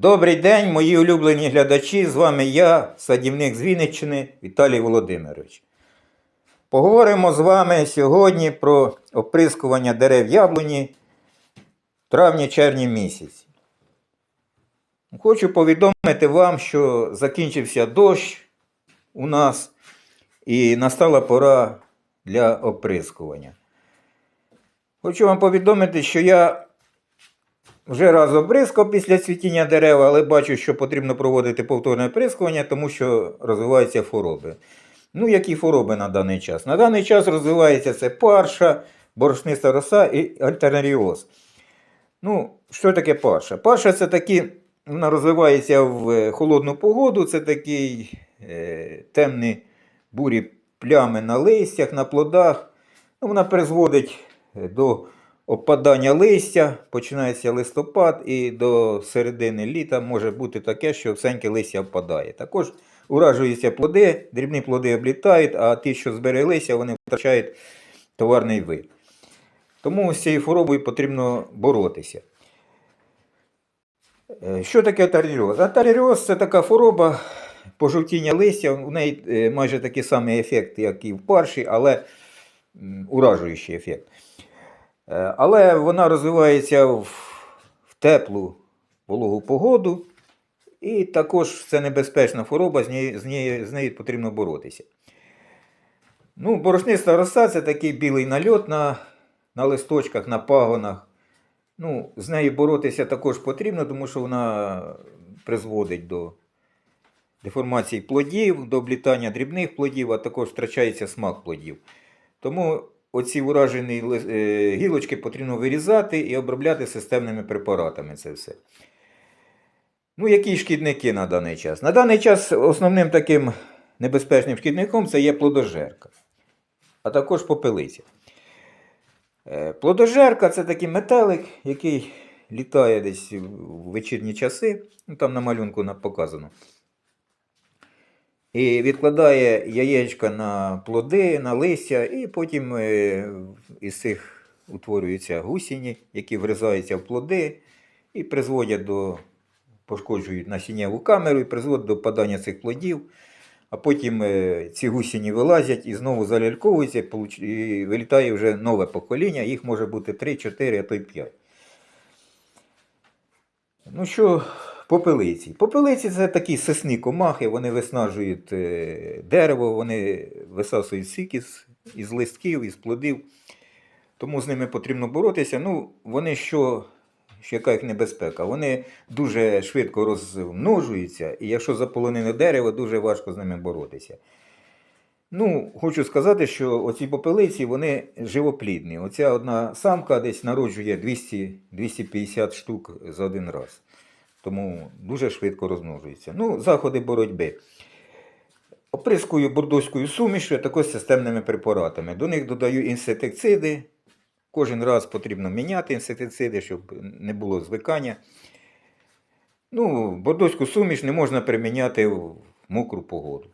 Добрий день, мої улюблені глядачі. З вами я, садівник з Вінниччини Віталій Володимирович. Поговоримо з вами сьогодні про оприскування дерев яблуні в травні-червні місяці. Хочу повідомити вам, що закінчився дощ у нас і настала пора для оприскування. Хочу вам повідомити, що я вже раз обрискав після цвітіння дерева, але бачу, що потрібно проводити повторне оприскування, тому що розвиваються хвороби. Ну, які хвороби на даний час? На даний час розвивається це парша, борошниста роса і альтернаріоз. Ну, що таке парша? Парша це такі, вона розвивається в е, холодну погоду, це такі е, темні бурі плями на листях, на плодах. Ну, вона призводить е, до опадання листя, починається листопад і до середини літа може бути таке, що всеньке листя впадає. Також уражуються плоди, дрібні плоди облітають, а ті, що збереглися, вони втрачають товарний вид. Тому з цією хворобою потрібно боротися. Е, Що таке атаріоз? Атаріоз це така хвороба пожовтіння листя. У неї е, майже такий самий ефект, як і в парші, але уражуючий ефект. Е, Але вона розвивається в, теплу вологу погоду. І також це небезпечна хвороба, з нею, з нею, з нею потрібно боротися. Ну, борошниста роса це такий білий нальот на, на листочках, на пагонах. Ну, з нею боротися також потрібно, тому що вона призводить до деформації плодів, до облітання дрібних плодів, а також втрачається смак плодів. Тому оці уражені е, гілочки потрібно вирізати і обробляти системними препаратами це все. Ну, які шкідники на даний час? На даний час основним таким небезпечним шкідником це є плодожерка, а також попелиця. Е, Плодожерка це такий метелик, який літає десь в вечірні часи, ну, там на малюнку показано. І відкладає яєчка на плоди, на листя, і потім е, із цих утворюються гусіні, які врізаються в плоди і призводять до пошкоджують насіннєву камеру і призводять до падання цих плодів. А потім е, ці гусіні вилазять і знову заляльковуються, і вилітає вже нове покоління, їх може бути 3, 4, а то й 5. Ну що, попелиці. Попелиці це такі сосні комахи, вони виснажують е, дерево, вони висасують сік із, із листків, із плодів. Тому з ними потрібно боротися. Ну, вони що, що яка їх небезпека? Вони дуже швидко розмножуються, і якщо заполонене дерево, дуже важко з ними боротися. Ну, хочу сказати, що оці попелиці вони живоплідні. Оця одна самка десь народжує 200-250 штук за один раз. Тому дуже швидко розмножується. Ну, заходи боротьби. Оприскую бордоською сумішю, також системними препаратами. До них додаю інсектициди. Кожен раз потрібно міняти інсектициди, щоб не було звикання. Ну, бордоську суміш не можна приміняти в мокру погоду.